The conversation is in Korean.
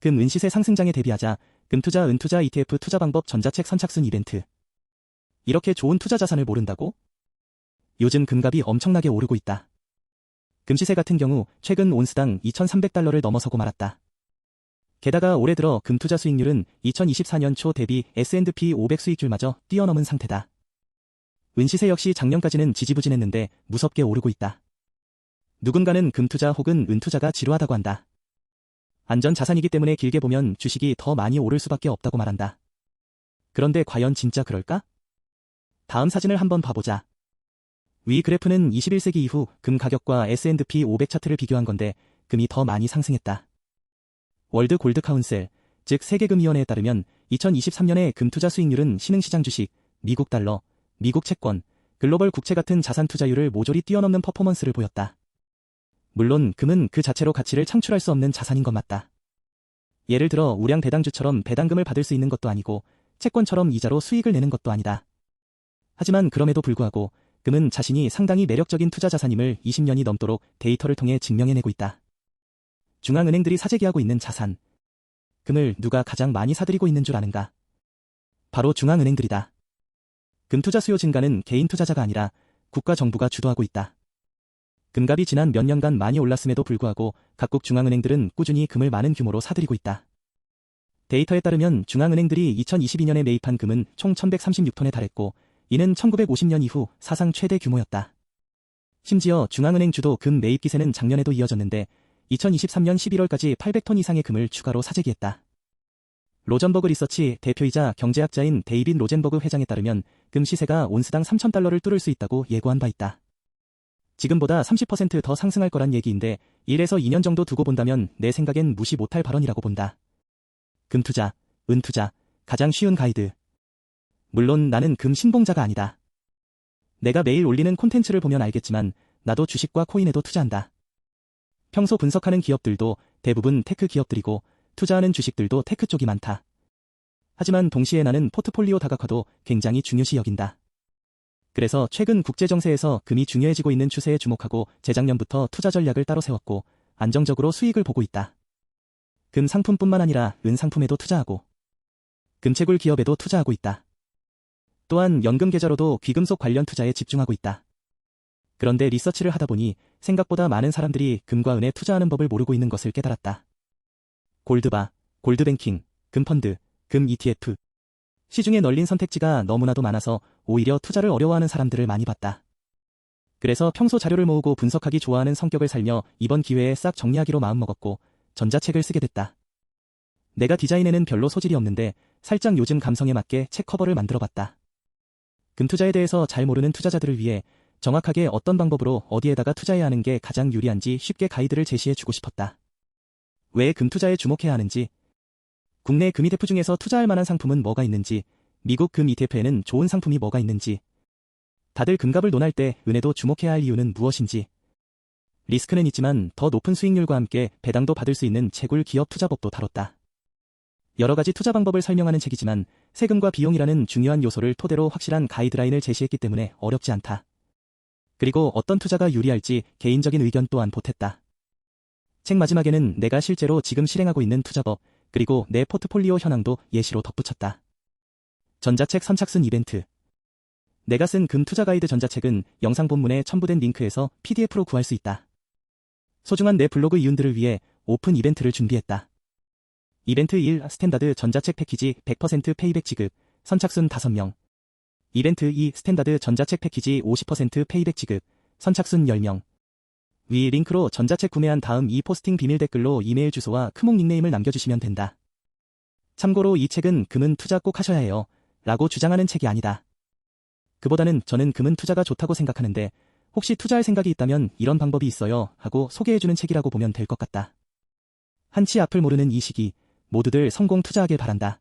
금 은시세 상승장에 대비하자 금투자 은투자 ETF 투자 방법 전자책 선착순 이벤트. 이렇게 좋은 투자 자산을 모른다고? 요즘 금값이 엄청나게 오르고 있다. 금시세 같은 경우 최근 온스당 2,300달러를 넘어서고 말았다. 게다가 올해 들어 금투자 수익률은 2024년 초 대비 S&P 500 수익률마저 뛰어넘은 상태다. 은시세 역시 작년까지는 지지부진했는데 무섭게 오르고 있다. 누군가는 금투자 혹은 은투자가 지루하다고 한다. 안전 자산이기 때문에 길게 보면 주식이 더 많이 오를 수밖에 없다고 말한다. 그런데 과연 진짜 그럴까? 다음 사진을 한번 봐보자. 위 그래프는 21세기 이후 금 가격과 S&P 500 차트를 비교한 건데 금이 더 많이 상승했다. 월드 골드 카운셀, 즉 세계금위원회에 따르면 2023년의 금투자 수익률은 신흥시장 주식, 미국 달러, 미국 채권, 글로벌 국채 같은 자산 투자율을 모조리 뛰어넘는 퍼포먼스를 보였다. 물론 금은 그 자체로 가치를 창출할 수 없는 자산인 건 맞다. 예를 들어 우량 배당주처럼 배당금을 받을 수 있는 것도 아니고 채권처럼 이자로 수익을 내는 것도 아니다. 하지만 그럼에도 불구하고 금은 자신이 상당히 매력적인 투자 자산임을 20년이 넘도록 데이터를 통해 증명해내고 있다. 중앙은행들이 사재기하고 있는 자산. 금을 누가 가장 많이 사들이고 있는 줄 아는가? 바로 중앙은행들이다. 금 투자 수요 증가는 개인 투자자가 아니라 국가 정부가 주도하고 있다. 금값이 지난 몇 년간 많이 올랐음에도 불구하고 각국 중앙은행들은 꾸준히 금을 많은 규모로 사들이고 있다. 데이터에 따르면 중앙은행들이 2022년에 매입한 금은 총 1136톤에 달했고 이는 1950년 이후 사상 최대 규모였다. 심지어 중앙은행 주도 금 매입 기세는 작년에도 이어졌는데 2023년 11월까지 800톤 이상의 금을 추가로 사재기했다. 로전버그 리서치 대표이자 경제학자인 데이빈 로젠버그 회장에 따르면 금 시세가 온스당 3,000달러를 뚫을 수 있다고 예고한 바 있다. 지금보다 30%더 상승할 거란 얘기인데 1에서 2년 정도 두고 본다면 내 생각엔 무시 못할 발언이라고 본다. 금투자, 은투자, 가장 쉬운 가이드. 물론 나는 금 신봉자가 아니다. 내가 매일 올리는 콘텐츠를 보면 알겠지만 나도 주식과 코인에도 투자한다. 평소 분석하는 기업들도 대부분 테크 기업들이고 투자하는 주식들도 테크 쪽이 많다. 하지만 동시에 나는 포트폴리오 다각화도 굉장히 중요시 여긴다. 그래서 최근 국제정세에서 금이 중요해지고 있는 추세에 주목하고 재작년부터 투자 전략을 따로 세웠고 안정적으로 수익을 보고 있다. 금 상품뿐만 아니라 은 상품에도 투자하고 금채굴 기업에도 투자하고 있다. 또한 연금 계좌로도 귀금속 관련 투자에 집중하고 있다. 그런데 리서치를 하다 보니 생각보다 많은 사람들이 금과 은에 투자하는 법을 모르고 있는 것을 깨달았다. 골드바, 골드뱅킹, 금펀드, 금 ETF, 시중에 널린 선택지가 너무나도 많아서 오히려 투자를 어려워하는 사람들을 많이 봤다. 그래서 평소 자료를 모으고 분석하기 좋아하는 성격을 살며 이번 기회에 싹 정리하기로 마음먹었고 전자책을 쓰게 됐다. 내가 디자인에는 별로 소질이 없는데 살짝 요즘 감성에 맞게 책 커버를 만들어봤다. 금투자에 대해서 잘 모르는 투자자들을 위해 정확하게 어떤 방법으로 어디에다가 투자해야 하는 게 가장 유리한지 쉽게 가이드를 제시해주고 싶었다. 왜 금투자에 주목해야 하는지, 국내 금 ETF 중에서 투자할 만한 상품은 뭐가 있는지, 미국 금 ETF에는 좋은 상품이 뭐가 있는지, 다들 금값을 논할 때 은혜도 주목해야 할 이유는 무엇인지, 리스크는 있지만 더 높은 수익률과 함께 배당도 받을 수 있는 채굴 기업 투자법도 다뤘다. 여러 가지 투자 방법을 설명하는 책이지만 세금과 비용이라는 중요한 요소를 토대로 확실한 가이드라인을 제시했기 때문에 어렵지 않다. 그리고 어떤 투자가 유리할지 개인적인 의견 또한 보탰다. 책 마지막에는 내가 실제로 지금 실행하고 있는 투자법, 그리고 내 포트폴리오 현황도 예시로 덧붙였다. 전자책 선착순 이벤트. 내가 쓴 금 투자 가이드 전자책은 영상 본문에 첨부된 링크에서 PDF로 구할 수 있다. 소중한 내 블로그 이윤들을 위해 오픈 이벤트를 준비했다. 이벤트 1 스탠다드 전자책 패키지 100% 페이백 지급, 선착순 5명. 이벤트 2 스탠다드 전자책 패키지 50% 페이백 지급, 선착순 10명. 위 링크로 전자책 구매한 다음 이 포스팅 비밀 댓글로 이메일 주소와 크목 닉네임을 남겨주시면 된다. 참고로 이 책은 금은 투자 꼭 하셔야 해요. 라고 주장하는 책이 아니다. 그보다는 저는 금은 투자가 좋다고 생각하는데 혹시 투자할 생각이 있다면 이런 방법이 있어요 하고 소개해주는 책이라고 보면 될 것 같다. 한치 앞을 모르는 이 시기 모두들 성공 투자하길 바란다.